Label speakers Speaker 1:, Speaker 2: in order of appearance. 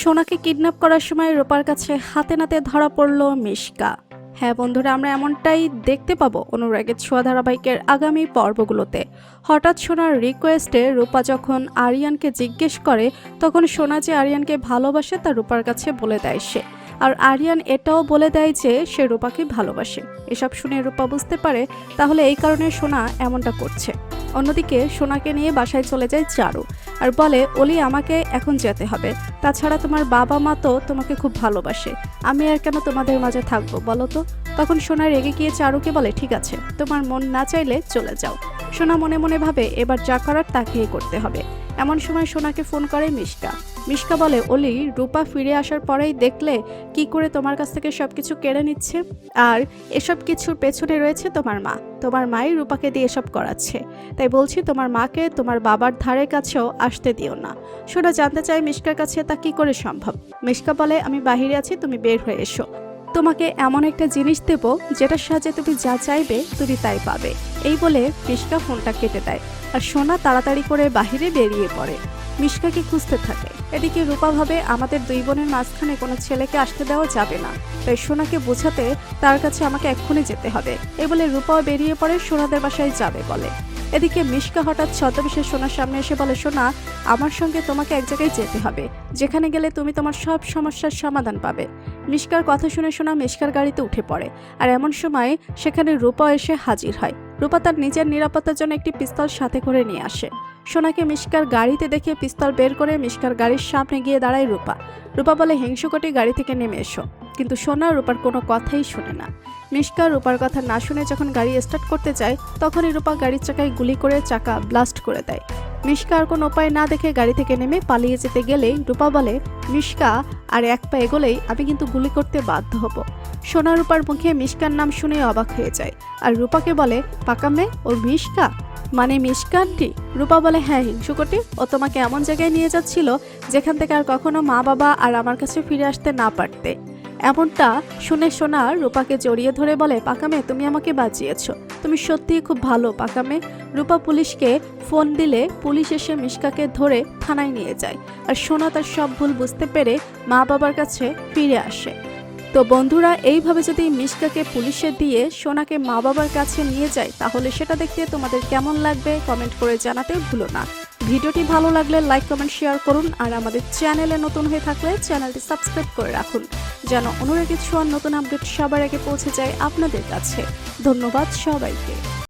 Speaker 1: সোনাকে কিডন্যাপ করার সময় রূপার কাছে হাতে নাতে ধরা পড়ল মিশকা। হ্যাঁ বন্ধুরা, আমরা এমনটাই দেখতে পাবো অনুরাগের ছোঁয়া ধারাবাহিকের আগামী পর্বগুলোতে। হঠাৎ সোনার রিকোয়েস্টে রূপা যখন আরিয়ানকে জিজ্ঞেস করে, তখন সোনা যে আরিয়ানকে ভালোবাসে তা রূপার কাছে বলে দেয় সে। আর আরিয়ান এটাও বলে দেয় যে সে রূপাকে ভালোবাসে। এসব শুনে রূপা বুঝতে পারে, তাহলে এই কারণে সোনা এমনটা করছে। অন্যদিকে সোনাকে নিয়ে বাসায় চলে যায় চারু আর বলে, অলি, আমাকে এখন যেতে হবে। তাছাড়া তোমার বাবা মা তো তোমাকে খুব ভালোবাসে। আমি আর কেন তোমাদের মাঝে থাকব বলো তো? তখন সোনা রেগে গিয়ে চারুকে বলে, ঠিক আছে, তোমার মন না চাইলে চলে যাও। সোনা মনে মনে ভাবে, এবার যা করার তাকেই করতে হবে। এমন সময় সোনাকে ফোন করে মিশকা। মিশকা বলে, অলি, রূপা ফিরে আসার পরেই দেখলে কি করে তোমার কাছ থেকে সবকিছু কেড়ে নিচ্ছে? আর এসব কিছুর পেছনে রয়েছে তোমার মা। তোমার মাই রূপাকে দিয়ে এসব করাচ্ছে। তাই বলছি তোমার মাকে তোমার বাবার ধারে কাছেও আসতে দিও না। সোনা জানতে চাই মিশকার কাছে তা কি করে সম্ভব? মিশকা বলে, আমি বাহিরে আছি, তুমি বের হয়ে এসো। তোমাকে এমন একটা জিনিস দেব যেটার সাহায্যে তুমি যা চাইবে তুমি তাই পাবে। এই বলে মিশকা ফোনটা কেটে দেয় আর সোনা তাড়াতাড়ি করে বাহিরে বেরিয়ে পড়ে। মিশকাকে খুঁজতে থাকে। এদিকে রূপা ভাবে আমাদের দুই বোনের মাঝখানে কোনো ছেলেকে আসতে দেওয়া যাবে না। তাই সোনাকে বোঝাতে তার কাছে আমাকে এক্ষুনি যেতে হবে। এই বলে রূপাও বেরিয়ে পড়ে সোনাদের বাসায় যাবে বলে। এদিকে মিশকা হঠাৎ ছদ্মবেশে সোনার সামনে এসে বলে, সোনা, আমার সঙ্গে তোমাকে এক জায়গায় যেতে হবে। যেখানে গেলে তুমি তোমার সব সমস্যার সমাধান পাবে। মিশকার কথা শুনে সোনা মিশকার গাড়িতে উঠে পড়ে। আর এমন সময় সেখানে রূপা এসে হাজির হয়। রূপা তার নিজের নিরাপত্তার জন্য একটি পিস্তল সাথে করে নিয়ে আসে। সোনাকে মিশকার গাড়িতে দেখে পিস্তল বের করে মিশকার গাড়ির সামনে গিয়ে দাঁড়ায় রূপা। রূপা বলে, হিংসুকটি গাড়ি থেকে নেমে এসো। কিন্তু সোনা রূপার কোনো কথাই শুনে না। মিশকা রূপার কথা না শুনে যখন গাড়ি স্টার্ট করতে যায়, তখনই রূপা গাড়ির চাকায় গুলি করে চাকা ব্লাস্ট করে দেয়। মিশকা আর কোনো উপায় না দেখে গাড়ি থেকে নেমে পালিয়ে যেতে গেলেই রূপা বলে, মিশকা, আর এক পা এগোলেই আমি কিন্তু গুলি করতে বাধ্য হব। সোনা রূপার মুখে মিশকার নাম শুনে অবাক হয়ে যায় আর রূপাকে বলে পাকামে ও মিশকা? মানে মিশকানটি রূপা বলে হ্যাঁ হিংসুকটি ও তোমাকে এমন জায়গায় নিয়ে যাচ্ছিল যেখান থেকে আর কখনো মা বাবা আর আমার কাছে ফিরে আসতে না পারতে। এমনটা শুনে সোনা রূপাকে জড়িয়ে ধরে বলে, পাকামে, তুমি আমাকে বাঁচিয়েছ। তুমি সত্যিই খুব ভালো, পাকামে। রূপা পুলিশকে ফোন দিলে পুলিশ এসে মিশকাকে ধরে থানায় নিয়ে যায়। আর সোনা তার সব ভুল বুঝতে পেরে মা বাবার কাছে ফিরে আসে। তো বন্ধুরা, এইভাবে যদি মিশকাকে পুলিশে দিয়ে সোনাকে মা বাবার কাছে নিয়ে যায়, তাহলে সেটা দেখতে তোমাদের কেমন লাগবে কমেন্ট করে জানাতে ভুলো না। ভিডিওটি ভালো লাগলে লাইক, কমেন্ট, শেয়ার করুন। আর আমাদের চ্যানেলে নতুন হয়ে থাকলে চ্যানেলটি সাবস্ক্রাইব করে রাখুন। যেন অনুরাগের ছোঁয়ার নতুন আপডেট সবার আগে পৌঁছে যায় আপনাদের কাছে। ধন্যবাদ সবাইকে।